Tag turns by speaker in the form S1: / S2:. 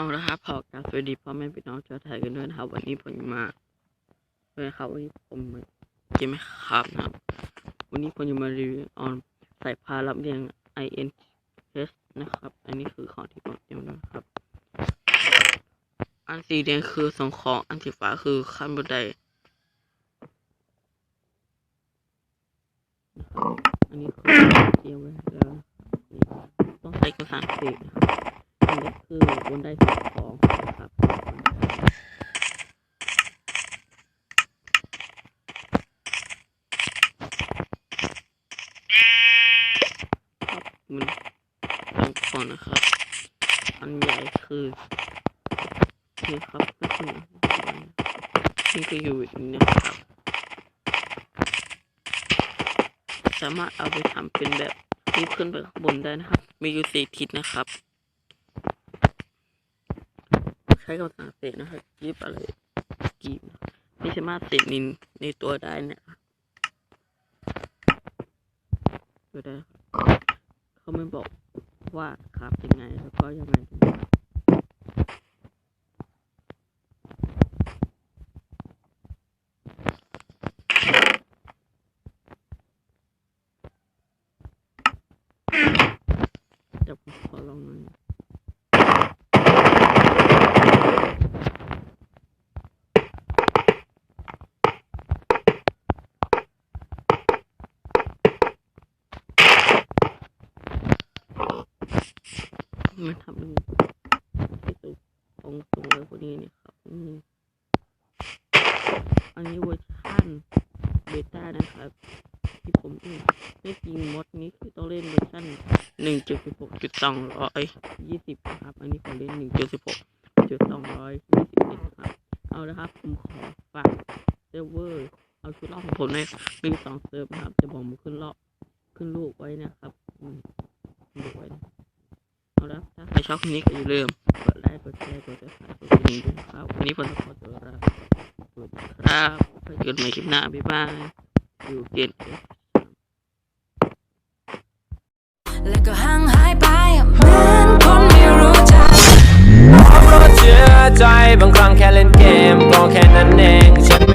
S1: เอาละครับพอกับสวัสดีพ่อแม่พี่น้องชาวไทยกันด้วยนะครับ วันนี้ผมมาเลยครับวันนี้ผมมาเกมไหมครับนะครับ วันนี้ผมจะมารีวิวออนใส่พารับเรียง i n s นะครับ อันนี้คือของที่ผมเตรียมนะครับ อันสีแดงคือส่งของอันสีฟ้าคือขั้นบันไดอันนี้คือเตรียมไว้แล้วต้องใช้กระสานสีนะครับ คือบนได้สิ่งของนะครับครับมันต้องก่อนนะครับ อันใหญ่คือนี่ครับก็คือนี่ก็อยู่อย่างนี้นะครับ สามารถเอาไปทำเป็นแบบรูปขึ้นไปข้างบนได้นะครับ มีอยู่สี่ทิศนะครับ ใช้กับสังเสษนะครับยิบอะไรกีบไม่สามารถเสพนินในตัวได้เนะครับก็ได้เขาไม่บอกว่าครับยังไงแล้วก็ยังไงนะครับเดี๋ยวผมขอลองหน่อย มันทำเป็นที่สุดของสูงเลยพวกนี้เนี่ยครับนี่อันนี้เวอร์ชันเบต้านะครับ ที่ผมเล่นไม่จริงมดนี้คือต้องเล่นเวอร์ชันหนึ่งจุดสิบหกจุดสองร้อยยี่สิบครับ อันนี้ผมเล่นหนึ่งจุดสิบหกจุดสองร้อยยี่สิบเอ็ดครับ เอาละครับ ผมขอฝากเซิร์ฟเวอร์เอาชุดรอบของผมในมีสองเซิร์ฟครับ จะบอกผมขึ้นรอบขึ้นรูปไว้นะครับ อืมดูไว้นะ เอาละถ้าใครชอบคลิปนี้ก็อย่าลืมกดไลค์กดแชร์กดติดตามกดกระดิ่งด้วยนะครับวันนี้ผมต้องขอตัวลาสวัสดีครับไปเจอกันใหม่คลิปหน้าบ๊ายบายอยู่เกนเอฟ
S2: แล้วก็ห่างหายไปเหมือนคนไม่รู้จัก
S3: เพราะเชื่อใจบางครั้งแค่เล่นเกมก็แค่นั้นเองฉัน